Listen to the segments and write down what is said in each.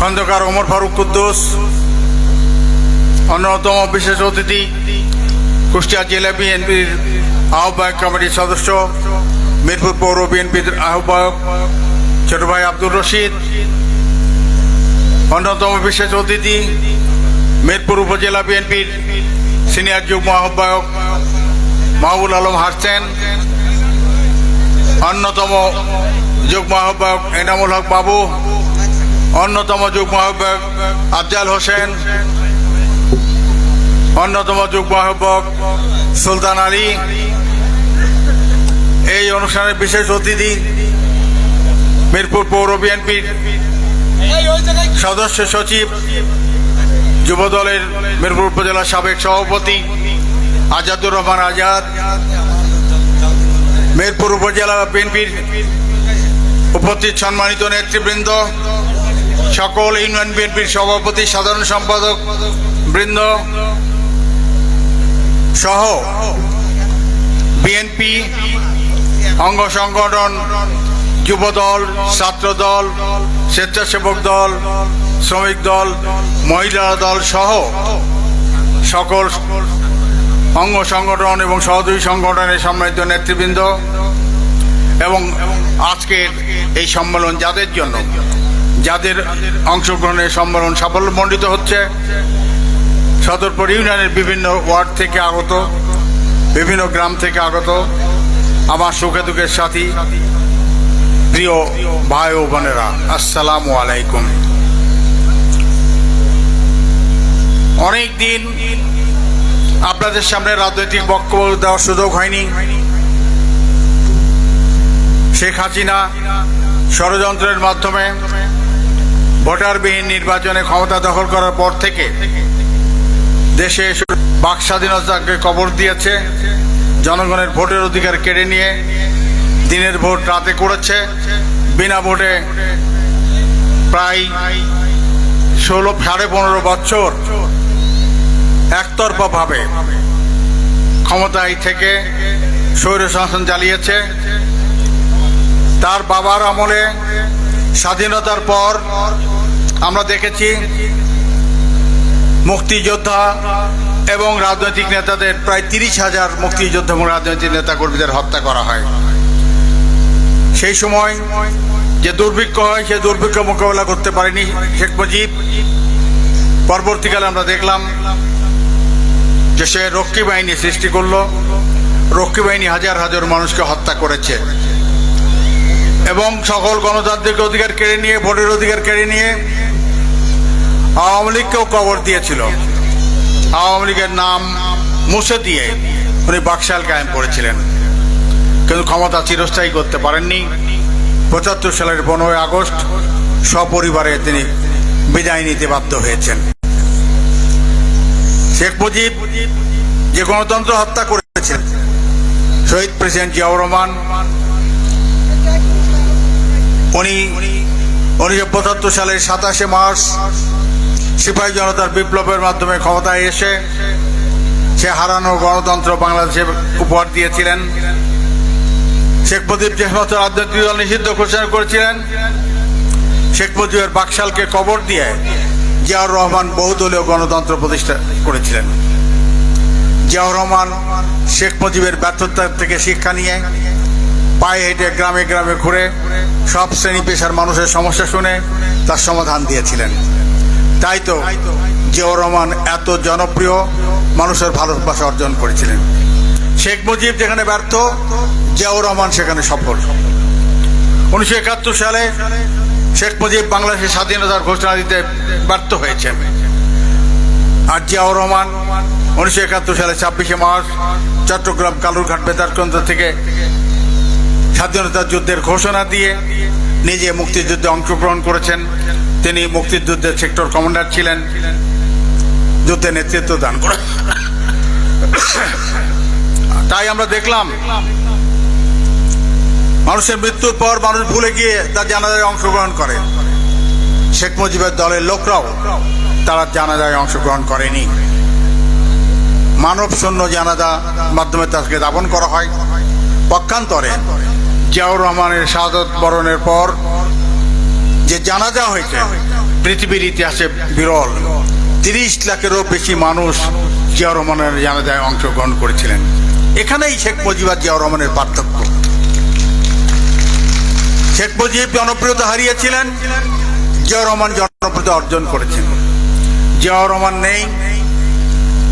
খন্দকার ওমর ফারুক কুদ্দুস, অন্যতম বিশেষ অতিথি, কুষ্টিয়া জেলা বিএনপির আহ্বায়ক কমিটির সদস্য, মিরপুর পৌর বিএনপির আহ্বায়ক ছোট ভাই আব্দুর রশিদ, অন্যতম বিশেষ অতিথি মিরপুর উপজেলা বিএনপির সিনিয়র যুগ্ম আহ্বায়ক মাহবুল আলম হাসছেন অন্যতম যুগ্ম আহ্বায়ক এনামুল হক বাবু অন্যতম যুগ্ম আহ্বায়ক আফজাল হোসেন। অন্যতম যুগ্ম আহ্বায়ক সুলতান আলী। এই অনুষ্ঠানের বিশেষ অতিথি মিরপুর পৌর বিএনপির সদস্য সচিব, যুবদলের মিরপুর উপজেলার সাবেক সভাপতি আজাদুর রহমান আজাদ। মিরপুর উপজেলা বিএনপির উপস্থিত সম্মানিত নেতৃবৃন্দ সকল ইউনিয়ন বিএনপির সভাপতি, সাধারণ সম্পাদক বৃন্দ সহ বিএনপি অঙ্গ সংগঠন, যুবদল, ছাত্রদল, স্বেচ্ছাসেবক দল, শ্রমিক দল, মহিলা দল সহ সকল অঙ্গ সংগঠন এবং সহযোগী সংগঠনের সম্মানিত নেতৃবৃন্দ এবং আজকের এই সম্মেলন যাদের জন্য যাদের অংশগ্রহণের সম্মেলন সাফল্যমণ্ডিত হচ্ছে, সদরপুর ইউনিয়নের বিভিন্ন ওয়ার্ড থেকে আগত, বিভিন্ন গ্রাম থেকে আগত, আমার সুখে দুঃখের সাথী, প্রিয় ভাই ও বোনেরা, আসসালামু আলাইকুম। অনেক দিন আপনাদের সামনে রাজনৈতিক বক্তব্য দেওয়ার সুযোগ হয়নি। শেখ হাসিনা ষড়যন্ত্রের মাধ্যমে ভোটারবিহীন নির্বাচনে ক্ষমতা দখল করার পর থেকে দেশে বাক স্বাধীনতাকে কবর দিয়েছে, জনগণের ভোটের অধিকার কেড়ে নিয়ে দিনের ভোট রাতে করেছে, বিনা ভোটে প্রায় ষোলো সাড়ে পনেরো বছর একতরফা ভাবে ক্ষমতায় থেকে স্বৈর শাসন চালিয়েছে। তার বাবার আমলে স্বাধীনতার পর আমরা দেখেছি মুক্তিযোদ্ধা এবং রাজনৈতিক নেতাদের প্রায় তিরিশ হাজার মুক্তিযোদ্ধা এবং রাজনৈতিক নেতা নেতাকর্মীদের হত্যা করা হয়। সেই সময় যে দুর্ভিক্ষ হয় সে দুর্ভিক্ষ মোকাবেলা করতে পারেনি শেখ মুজিব। পরবর্তীকালে আমরা দেখলাম যে সে রক্ষী বাহিনী সৃষ্টি করল। রক্ষী বাহিনী হাজার হাজার মানুষকে হত্যা করেছে। এবং সকল গণতান্ত্রিক অধিকার কেড়ে নিয়ে, ভোটের অধিকার কেড়ে নিয়ে আওয়ামী লীগকেও কবর দিয়েছিল। আওয়ামী লীগের নাম মুছে দিয়ে উনি বাকশাল কায়েম করেছিলেন। কিন্তু ক্ষমতা চিরস্থায়ী করতে পারেননি। পঁচাত্তর সালের পনেরোই আগস্ট সপরিবারে তিনি বিদায় নিতে বাধ্য হয়েছেন। শেখ মুজিব যে গণতন্ত্র হত্যা করেছেন শহীদ প্রেসিডেন্ট জিয়াউর রহমান, উনি উনিশশো পঁচাত্তর সালের সাতাশে মার্চ সিপাহী জনতার বিপ্লবের মাধ্যমে ক্ষমতায় এসে সে হারানো গণতন্ত্র বাংলাদেশে উপহার দিয়েছিলেন। শেখ মুজিব যে সমস্ত রাজনৈতিক দল নিষিদ্ধ ঘোষণা করেছিলেন, শেখ মুজিবের বাকশালকে কবর দিয়ে জিয়াউর রহমান বহুদলীয় গণতন্ত্র প্রতিষ্ঠা করেছিলেন। জিয়াউর রহমান শেখ মুজিবের ব্যর্থতা থেকে শিক্ষা নিয়ে পায়ে হেঁটে গ্রামে গ্রামে ঘুরে সব শ্রেণি পেশার মানুষের সমস্যা শুনে তার সমাধান দিয়েছিলেন। তাই তো জিয়াউর রহমান এত জনপ্রিয়, মানুষের ভালোবাসা অর্জন করেছিলেন। শেখ মুজিব যেখানে ব্যর্থ, জিয়াউর রহমান সেখানে সফল। উনিশশো একাত্তর সালে শেখ মুজিব বাংলাদেশের স্বাধীনতার ঘোষণা দিতে ব্যর্থ হয়েছেন। আর জিয়াউর রহমান উনিশশো একাত্তর সালে ছাব্বিশে মার্চ চট্টগ্রাম কালুরঘাট বেতারকেন্দ্র থেকে স্বাধীনতা যুদ্ধের ঘোষণা দিয়ে নিজে মুক্তিযুদ্ধে অংশগ্রহণ করেছেন। তিনি মুক্তিযুদ্ধের সেক্টর কমান্ডার ছিলেন। যুদ্ধে নেতৃত্ব দান করে। তাই আমরা দেখলাম, মানুষের মৃত্যুর পর মানুষ ভুলে গিয়ে তার জানাজায় অংশগ্রহণ করে। শেখ মুজিবের দলের লোকরাও তারা জানাজায় অংশগ্রহণ করেনি। মানব শূন্য জানাজা মাধ্যমে তাকে দাপন করা হয়। পক্ষান্তরে জিয়াউর রহমানের শাহাদত বরণের পর যে জানাজা হয়েছে, পৃথিবীর ইতিহাসে বিরল। তিরিশ লাখেরও বেশি মানুষ জিয়া রহমানের জানাজায় অংশগ্রহণ করেছিলেন। এখানেই শেখ মুজিবুর জিয়া রহমানের পার্থক্য। শেখ মুজিব জনপ্রিয়তা হারিয়েছিলেন, জিয়া রহমান জনপ্রিয়তা অর্জন করেছেন। জিয়া রহমান নেই,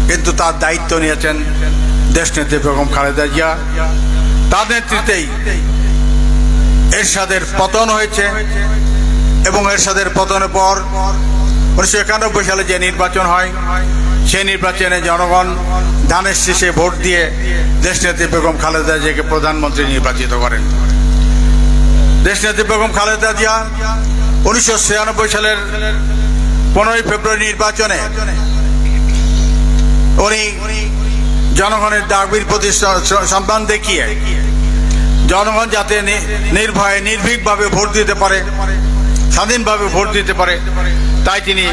কিন্তু তার দায়িত্ব নিয়েছেন দেশনেত্রী বেগম খালেদা জিয়া। তার নেতৃত্বেই এরশাদের পতন হয়েছে। এবং এরশাদের পতনের পর উনিশশো একানব্বই সালে যে নির্বাচন হয়, সেই নির্বাচনে জনগণ ধানের শীষে ভোট দিয়ে দেশনেত্রী বেগম খালেদা জিয়াকে প্রধানমন্ত্রী নির্বাচিত করেন। দেশনেত্রী বেগম খালেদা জিয়া উনিশশো ছিয়ানব্বই সালের পনেরোই ফেব্রুয়ারি নির্বাচনে উনি জনগণের দাবির প্রতি সম্মান দেখিয়ে জনগণ যাতে নির্ভয়ে, নির্ভীকভাবে ভোট দিতে পারে স্বাধীনভাবে ভোট দিতে পারে, তাই তিনি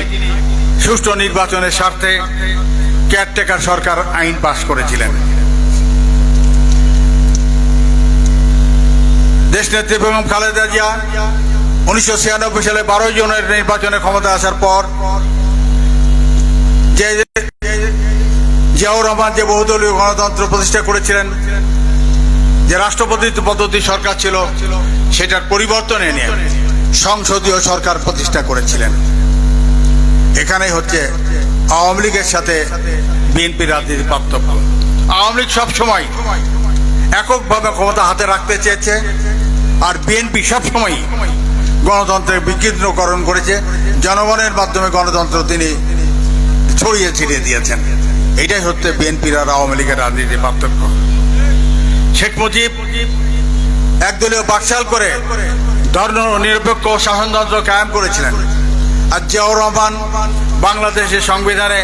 সুষ্ঠু নির্বাচনের স্বার্থে কেয়ারটেকার সরকার আইন পাশ করেছিলেন। দেশনেত্রী বেগম খালেদা জিয়া উনিশশো ছিয়ানব্বই সালে বারোই জনের নির্বাচনে ক্ষমতা আসার পর যে জিয়াউর রহমান যে বহুদলীয় গণতন্ত্র প্রতিষ্ঠা করেছিলেন, যে রাষ্ট্রপতি পদ্ধতি সরকার ছিল, সেটার পরিবর্তন এনে। সংসদীয় সরকার প্রতিষ্ঠা করেছিলেন। এখানেই হচ্ছে আওয়ামী লীগের সাথে বিএনপি রাজনীতির পার্থক্য। আওয়ামী লীগ সবসময় এককভাবে ক্ষমতা হাতে রাখতে চেয়েছে আর বিএনপি সবসময় গণতন্ত্রের বিকেন্দ্রকরণ করেছে। জনগণের মাধ্যমে গণতন্ত্র তিনি ছড়িয়ে ছিটিয়ে দিয়েছেন। এটাই হচ্ছে বিএনপির আর আওয়ামী লীগের রাজনীতির পার্থক্য। শেখ মুজিব একদলীয় বাকশাল করে ধর্ম নিরপেক্ষ শাসনতন্ত্র কায়েম করেছিলেন। আর জিয়াউর রহমান বাংলাদেশের সংবিধানে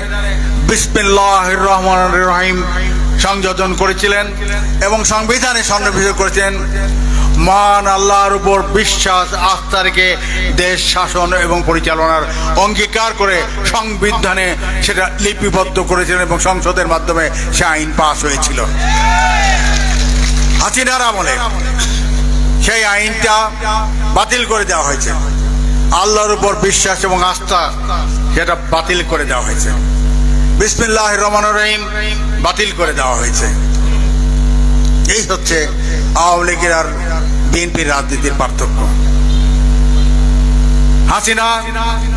বিসমিল্লাহ রহমান রহিম সংযোজন করেছিলেন এবং সংবিধানে সন্নিবেশ করেছেন মহান আল্লাহর উপর বিশ্বাস আস্থা রেখে দেশ শাসন এবং পরিচালনার অঙ্গীকার করে সংবিধানে সেটা লিপিবদ্ধ করেছিলেন এবং সংসদের মাধ্যমে সে আইন পাশ হয়েছিল। হাসিনার আমলে সেই আইনটা বাতিল করে দেওয়া হয়েছে। আল্লাহর উপর বিশ্বাস এবং আস্থা, সেটা বাতিল করে দেওয়া হয়েছে। বিসমিল্লাহ রহমান রহিম, বাতিল করে দেওয়া হয়েছে। এই হচ্ছে আওয়ামী লীগের আর বিএনপির রাজনীতির পার্থক্য। হাসিনা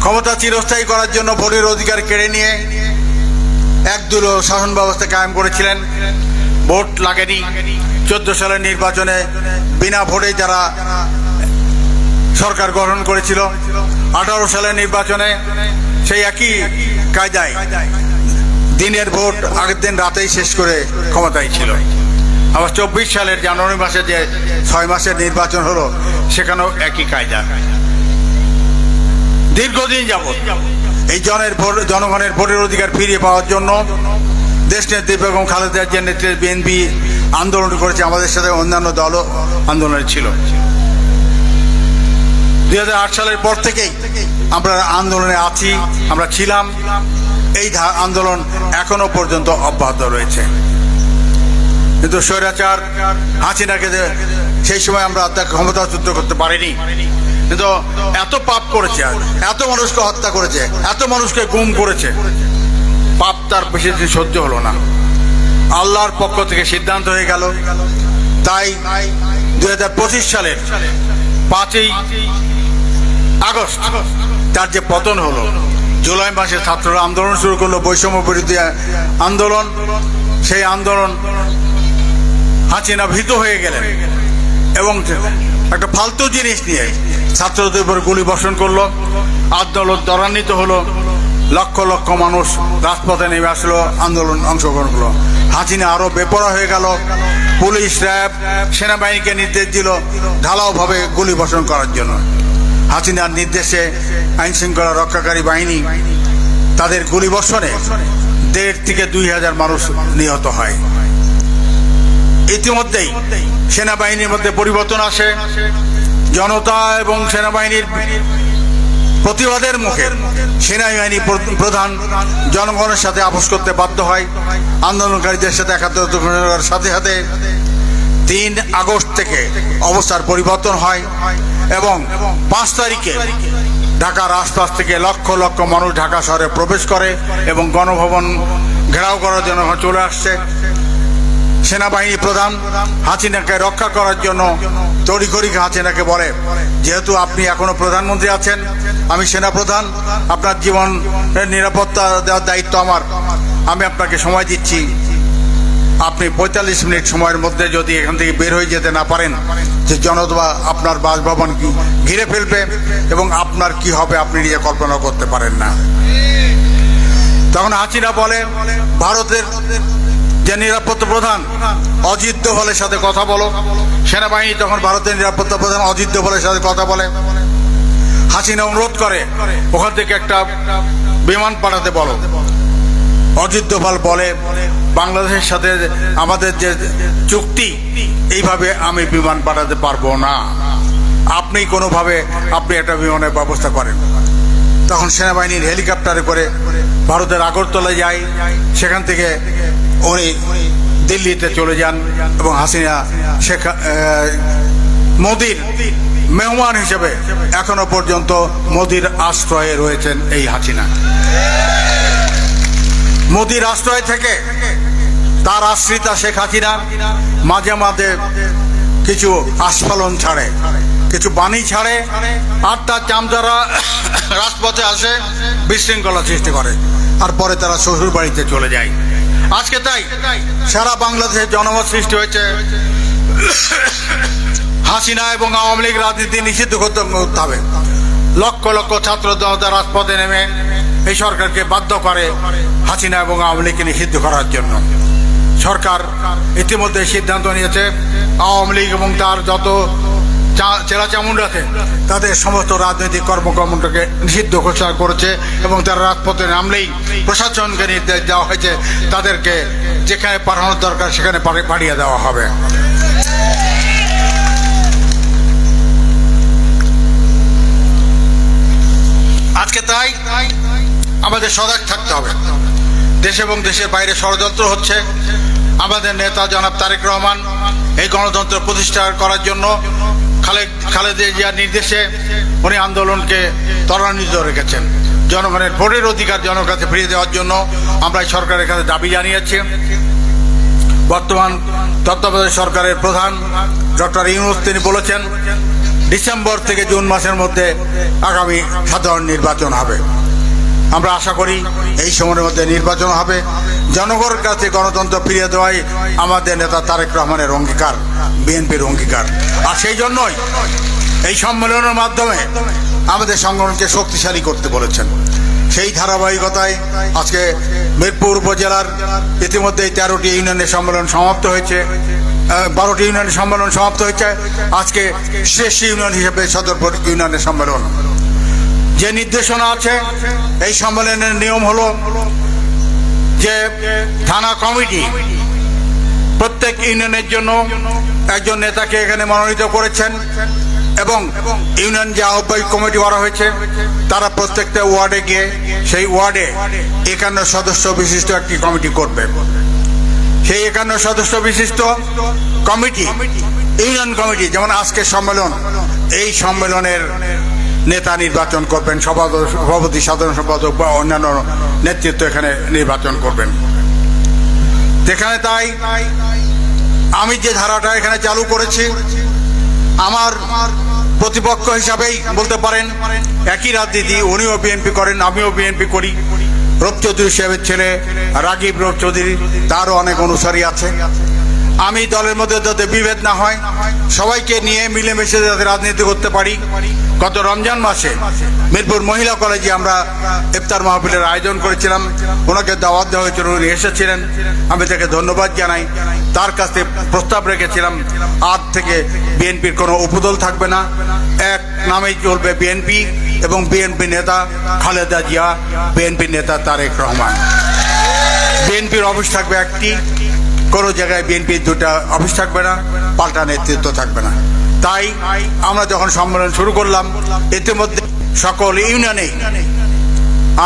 ক্ষমতা চিরস্থায়ী করার জন্য ভোটের অধিকার কেড়ে নিয়ে একদুলো শাসন ব্যবস্থা কায়েম করেছিলেন। ভোট লাগেনি। চোদ্দ সালের নির্বাচনে বিনা ভোটে যারা সরকার গঠন করেছিল। আঠারো সালের নির্বাচনে সেই একই কায়দায় দিনের ভোট আগের দিন রাতেই শেষ করে ক্ষমতায় ছিল। আবার চব্বিশ সালের জানুয়ারি মাসে যে ছয় মাসের নির্বাচন হলো, সেখানেও একই কায়দা। দীর্ঘদিন যাবৎ এই জনের জনগণের ভোটের অধিকার ফিরিয়ে পাওয়ার জন্য দেশ নেত্রী বেগম খালেদা জিয়ার নেতৃত্বে বিএনপি আন্দোলন করেছে। আমাদের সাথে অন্যান্য দলও আন্দোলনে ছিল। দুই হাজার আট সালের পর থেকেই আমরা আন্দোলনে আছি, আমরা ছিলাম। এই আন্দোলন এখনও পর্যন্ত অব্যাহত রয়েছে। কিন্তু স্বৈরাচার হাসিনাকে সেই সময় আমরা তাকে ক্ষমতাচ্যুত করতে পারিনি। কিন্তু এত পাপ করেছে, এত মানুষকে হত্যা করেছে, এত মানুষকে গুম করেছে। পাপ তার বেশি দিন সহ্য হলো না। আল্লাহর পক্ষ থেকে সিদ্ধান্ত হয়ে গেল। তাই দুই হাজার পঁচিশ সালের পাঁচই আগস্ট, তার যে পতন হলো, জুলাই মাসে ছাত্ররা আন্দোলন শুরু করল, বৈষম্য বিরোধী আন্দোলন। সেই আন্দোলন হাসিনা ভীত হয়ে গেলেন এবং একটা ফালতু জিনিস নিয়ে ছাত্রদের উপর গুলি বর্ষণ করল। আন্দোলন ত্বরান্বিত হলো, লক্ষ লক্ষ মানুষ রাজপথে নেমে আসলো, আন্দোলন অংশগ্রহণ করল। হাসিনা আরও বেপরা হয়ে গেল, পুলিশ, র্যাব, সেনাবাহিনীকে নির্দেশ দিল, ঢালাওভাবে গুলি বর্ষণ করার জন্য। হাসিনার নির্দেশে আইন শৃঙ্খলা রক্ষাকারী বাহিনী তাদের গুলি বর্ষণে দেড় থেকে দুই হাজার মানুষ নিহত হয়। ইতিমধ্যেই সেনাবাহিনীর মধ্যে পরিবর্তন আসে। জনতা এবং সেনাবাহিনীর প্রতিবাদের মুখে সেনাবাহিনী প্র- প্রধান জনগণের সাথে আপোষ করতে বাধ্য হয়। আন্দোলনকারীদের সাথে একাত্তর করার সাথে সাথে তিন আগস্ট থেকে অবস্থার পরিবর্তন হয়। এবং পাঁচ তারিখে ঢাকার আশপাশ থেকে লক্ষ লক্ষ মানুষ ঢাকা শহরে প্রবেশ করে এবং গণভবন ঘেরাও করার জন্য চলে আসছে। সেনাবাহিনী প্রধান হাসিনাকে রক্ষা করার জন্য তড়িঘড়ি হাসিনাকে বলে, যেহেতু আপনি এখনও প্রধানমন্ত্রী আছেন, আমি সেনা প্রধান আপনার জীবনের নিরাপত্তা দেওয়ার দায়িত্ব আমার। আমি আপনাকে সময় দিচ্ছি আপনি পঁয়তাল্লিশ মিনিট সময়ের মধ্যে যদি এখান থেকে বের হয়ে যেতে না পারেন, যে জনতা আপনার বাসভবন কি- ঘিরে ফেলবে এবং আপনার কি হবে আপনি নিজে কল্পনা করতে পারেন না। তখন হাসিনা বলে, ভারতের যে নিরাপত্তা প্রধান, অজিত দোভালের সাথে কথা বলো। সেনাবাহিনী তখন ভারতের নিরাপত্তা প্রধান অজিত দোভালের সাথে কথা বলে। হাসিনা অনুরোধ করে, ওখান থেকে একটা বিমান পাঠাতে বলো। অজিত দোভাল বলে বাংলাদেশের সাথে আমাদের যে চুক্তি, এইভাবে আমি বিমান পাঠাতে পারব না। আপনি কোনোভাবে আপনি একটা বিমানের ব্যবস্থা করেন। তখন সেনাবাহিনীর হেলিকপ্টারে করে ভারতের আগরতলায় যায় সেখান থেকে উনি দিল্লিতে চলে যান এবং হাসিনা শেখ মোদির মেহমান হিসেবে এখনও পর্যন্ত মোদির আশ্রয়ে রয়েছেন এই হাসিনা। মোদির আশ্রয় থেকে তার আশ্রিতা শেখ হাসিনা মাঝে মাঝে কিছু আস্ফালন ছাড়ে, কিছু বাণী ছাড়ে আর তার চামচারা রাজপথে আসে, বিশৃঙ্খলা সৃষ্টি করে, আর পরে তারা শ্বশুর বাড়িতে চলে যায়। আজকে তাই সারা বাংলাদেশে জনমত সৃষ্টি হয়েছে। হাসিনা এবং আওয়ামী লীগ রাজনীতি নিষিদ্ধ করতে হবে। লক্ষ লক্ষ ছাত্র জনতা রাজপথে নেমে এই সরকারকে বাধ্য করে হাসিনা এবং আওয়ামী লীগকে নিষিদ্ধ করার জন্য। সরকার ইতিমধ্যে সিদ্ধান্ত নিয়েছে, আওয়ামী লীগ এবং তার যত চা- চেলা চামুন্ডাতে তাদের সমস্ত রাজনৈতিক কর্মকর্মটাকে নিষিদ্ধ ঘোষণা করেছে এবং তারা রাজপথে নামলেই প্রশাসনকে নির্দেশ দেওয়া হয়েছে, তাদেরকে যেখানে পাঠানোর দরকার সেখানে পাঠি- পাঠিয়ে দেওয়া হবে। আজকে তাই আমাদের সজাগ থাকতে হবে। দেশ এবং দেশের বাইরে ষড়যন্ত্র হচ্ছে আমাদের নেতা জনাব তারেক রহমান এই গণতন্ত্র প্রতিষ্ঠা করার জন্য খালেদ খালেদা জিয়ার নির্দেশে উনি আন্দোলনকে ত্বরান্বিত রেখেছেন। জনগণের ভোটের অধিকার জনগণের কাছে ফিরিয়ে দেওয়ার জন্য আমরা সরকারের কাছে দাবি জানিয়েছি। বর্তমান তত্ত্বাবধায়ক সরকারের প্রধান ডক্টর ইউনুস তিনি বলেছেন, ডিসেম্বর থেকে জুন মাসের মধ্যে আগামী সাধারণ নির্বাচন হবে। আমরা আশা করি এই সময়ের মধ্যে নির্বাচন হবে। জনগণের কাছে গণতন্ত্র ফিরিয়ে দেওয়াই আমাদের নেতা তারেক রহমানের অঙ্গীকার, বিএনপির অঙ্গীকার। আর সেই জন্যই এই সম্মেলনের মাধ্যমে আমাদের সংগঠনকে শক্তিশালী করতে বলেছেন। সেই ধারাবাহিকতায় আজকে মিরপুর উপজেলার ইতিমধ্যে তেরোটি ইউনিয়নের সম্মেলন সমাপ্ত হয়েছে বারোটি ইউনিয়নের সম্মেলন সমাপ্ত হয়েছে। আজকে শেষ ইউনিয়ন হিসেবে সদরপুর ইউনিয়নের সম্মেলন। যে নির্দেশনা আছে, এই সম্মেলনের নিয়ম হলো যে থানা কমিটি প্রত্যেক ইউনিয়নের জন্য একজন নেতাকে এখানে মনোনীত করেছেন এবং ইউনিয়ন যে আহ্বায়ক কমিটি করা হয়েছে, তারা প্রত্যেকটা ওয়ার্ডে গিয়ে সেই ওয়ার্ডে একান্ন সদস্য বিশিষ্ট একটি কমিটি করবে। সেই একান্ন সদস্য বিশিষ্ট কমিটি, ইউনিয়ন কমিটি, যেমন আজকের সম্মেলন, এই সম্মেলনের নেতা নির্বাচন করবেন, সভাপতি সভাপতি, সাধারণ সম্পাদক বা অন্যান্য নেতৃত্ব এখানে নির্বাচন করবেন। যেখানে তাই, আমি যে ধারাটা এখানে চালু করেছি, আমার প্রতিপক্ষ হিসাবেই বলতে পারেন, একই রাজনীতি, উনিও বিএনপি করেন, আমিও বিএনপি করি। রূপ চৌধুরী সাহেবের ছেলে রাগিব রূপ চৌধুরী, তারও অনেক অনুসারী আছে। আমি দলের মধ্যে যাতে বিভেদ না হয়, সবাইকে নিয়ে মিলেমিশে যাতে রাজনীতি করতে পারি। গত রমজান মাসে মিরপুর মহিলা কলেজে আমরা ইফতার মাহফিলের আয়োজন করেছিলাম। ওনাকে দাওয়াত দেওয়া হয়েছিল, উনি এসেছিলেন। আমি তাকে ধন্যবাদ জানাই। তার কাছে প্রস্তাব রেখেছিলাম, আজ থেকে বিএনপির কোনো উপদল থাকবে না। এক নামেই চলবে বিএনপি এবং বিএনপি নেতা খালেদা জিয়া, বিএনপি নেতা তারেক রহমান। বিএনপির অফিস থাকবে একটি। কোনো জায়গায় বিএনপির দুটা অফিস থাকবে না, পাল্টা নেতৃত্ব থাকবে না। তাই আমরা যখন সম্মেলন শুরু করলাম, ইতিমধ্যে সকল ইউনিয়নে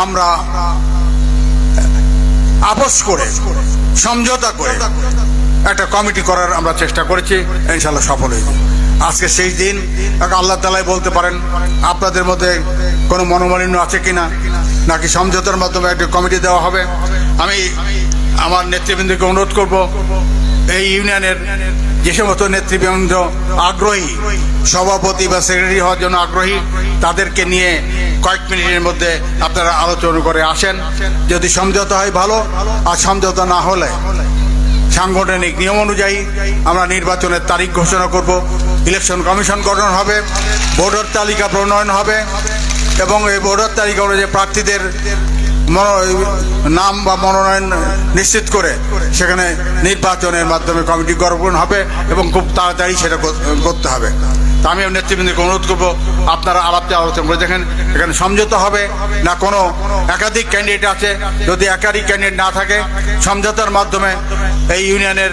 আমরা আপোষ করে, সমঝোতা করে একটা কমিটি করার আমরা চেষ্টা করেছি। ইনশাল্লাহ সফল হয়েছি। আজকে শেষ দিন আল্লাহ তালাই বলতে পারেন, আপনাদের মধ্যে কোনো মনোমালিন্য আছে কিনা, নাকি সমঝোতার মাধ্যমে একটা কমিটি দেওয়া হবে? আমি আমার নেতৃবৃন্দকে অনুরোধ করব, এই ইউনিয়নের যে সমস্ত নেতৃবৃন্দ আগ্রহী, সভাপতি বা সেক্রেটারি হওয়ার জন্য আগ্রহী, তাদেরকে নিয়ে কয়েক মিনিটের মধ্যে আপনারা আলোচনা করে আসেন। যদি সমঝোতা হয় ভালো, আর সমঝোতা না হলে সাংগঠনিক নিয়ম অনুযায়ী আমরা নির্বাচনের তারিখ ঘোষণা করব। ইলেকশন কমিশন গঠন হবে, ভোটার তালিকা প্রণয়ন হবে, এবং এই ভোটার তালিকা অনুযায়ী প্রার্থীদের নাম বা মনোনয়ন নিশ্চিত করে সেখানে নির্বাচনের মাধ্যমে কমিটি গঠন হবে এবং খুব তাড়াতাড়ি সেটা করতে হবে। তা আমি নেতৃবৃন্দকে অনুরোধ করব, আপনারা আলাপতে আলোচনা করে দেখেন এখানে সমঝোতা হবে না কোনো একাধিক ক্যান্ডিডেট আছে। যদি একাধিক ক্যান্ডিডেট না থাকে, সমঝোতার মাধ্যমে এই ইউনিয়নের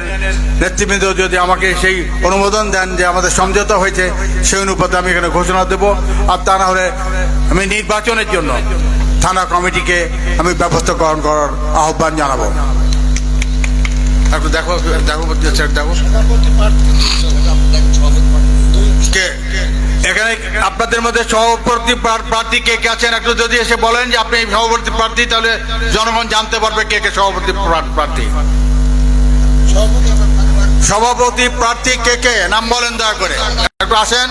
নেতৃবৃন্দ যদি আমাকে সেই অনুমোদন দেন যে আমাদের সমঝোতা হয়েছে, সেই অনুপাতে আমি এখানে ঘোষণা দেব। আর তা না হলে আমি নির্বাচনের জন্য থানা কমিটিকে আমি ব্যবস্থা গ্রহণ করার আহ্বান জানাব। একটু দেখো দেখো দেখো। কে? এখানে আপনাদের মধ্যে সভাপতি প্রার্থী কে কে আছেন? একটু যদি এসে বলেন যে আপনি সভাপতি প্রার্থী তাহলে জনগণ জানতে পারবে কে কে সভাপতি প্রার- প্রার্থী। সভাপতি প্রার্থী কে কে? নাম বলেন দয়া করে। একটু আসেন।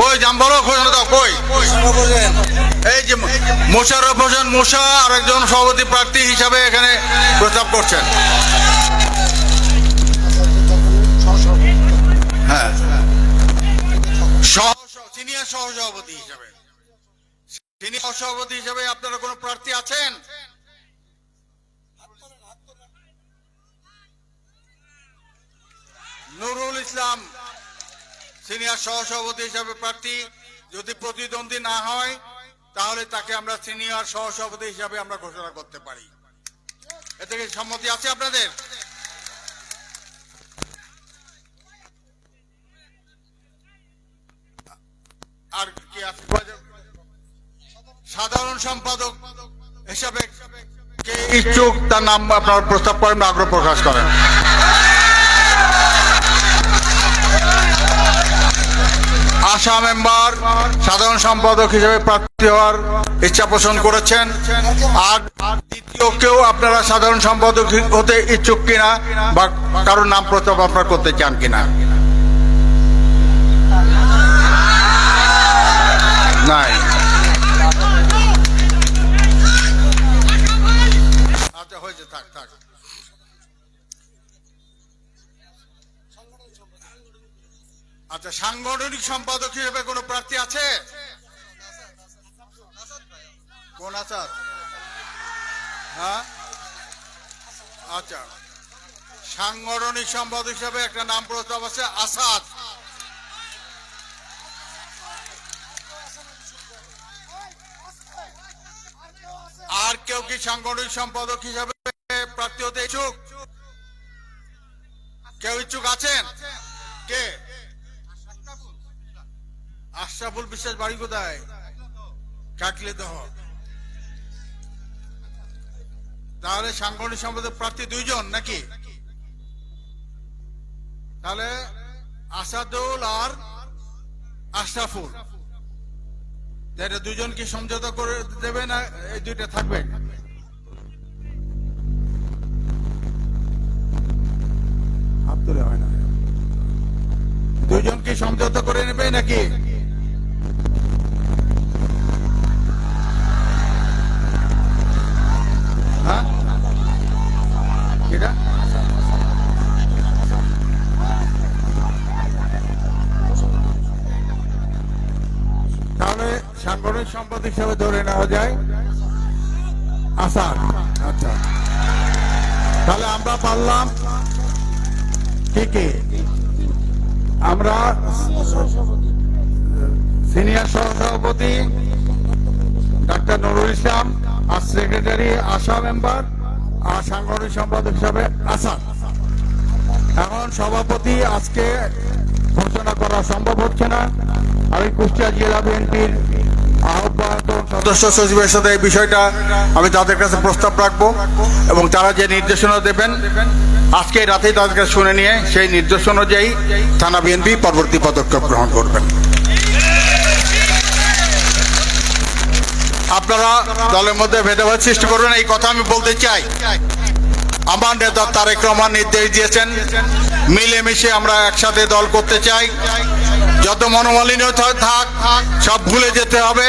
কই বলো ঘোষণা দাও কই? এই যে মোশাররফ হোসেন মোশা আর একজন সভাপতি প্রার্থী হিসাবে এখানে প্রস্তাব করছেন। হ্যাঁ। সিনিয়র আপনারা কোনো প্রার্থী আছেন? নুরুল ইসলাম। সিনিয়র সহসভাপতি হিসাবে প্রার্থী, যদি প্রতিদ্বন্দ্বী না হয়, তাহলে তাকে আমরা সিনিয়র সহসভাপতি হিসাবে আমরা ঘোষণা করতে পারি। এতে থেকে সম্মতি আছে আপনাদের? আর কি আছে? সাধারণ সম্পাদক হিসাবে কে ইচ্ছুক, তার নাম আপনার প্রস্তাব করেন আগ্রহ প্রকাশ করেন। আশা মেম্বার, সাধারণ সম্পাদক হিসেবে প্রার্থী হওয়ার ইচ্ছা পোষণ করেছেন। আর দ্বিতীয় কেউ আপনারা সাধারণ সম্পাদক হতে ইচ্ছুক কিনা বা কারোর নাম প্রস্তাব আপনারা করতে চান কিনা? নাই। আচ্ছা হয়েছে, থাক থাক। আচ্ছা সাংগঠনিক সম্পাদক হিসেবে কোনো প্রার্থী আছে? কোন আসাদ হ্যাঁ? আচ্ছা সাংগঠনিক সম্পাদক হিসেবে একটা নাম প্রস্তাব আছে, আসাদ। আর কেউ কি সাংগঠনিক সম্পাদক হিসাবে প্রার্থী হতে ইচ্ছুক? কেউ ইচ্ছুক আছেন? কে? আশরাফুল বিশ্বাস বাড়ি কোথায়? কাকলে দহ। তাহলে সাংগঠনিক সম্পাদক প্রার্থী দুইজন নাকি? তাহলে আসাদুল আর আশরাফুল। এটা দুজন কি সমঝোতা করে দেবে না এই দুইটা থাকবে? দুজন কি সমঝোতা করে নেবে নাকি? সাংগঠনিক সম্পাদক হিসাবে ধরে নেওয়া যায়। আসাদ আচ্ছা। তাহলে আমরা পারলাম। কি কি? আমরা সিনিয়র সহসভাপতি, ডাক্তার নুরুল ইসলাম, আর সেক্রেটারি আশা মেম্বার, আর সাংগঠনিক সম্পাদক হিসাবে আসাদ এখন সভাপতি আজকে ঘোষণা করা সম্ভব হচ্ছে না। আমি কুষ্টিয়া জেলা বিএনপির আহ্বায়ক সদস্য সচিবের সাথে এই বিষয়টা আমি তাদের কাছে প্রস্তাব রাখব এবং তারা যে নির্দেশনা দেবেন, আজকে রাতেই তাদের কাছে শুনে নিয়ে সেই নির্দেশ অনুযায়ী থানা বিএনপি পরবর্তী পদক্ষেপ গ্রহণ করবেন আপনারা দলের মধ্যে ভেদাভেদ সৃষ্টি করবেন, এই কথা আমি বলতে চাই। আমার নেতা তারেক রহমান নির্দেশ দিয়েছেন, মিলেমিশে আমরা একসাথে দল করতে চাই। যত মনোমালিন্য থাক সব ভুলে যেতে হবে।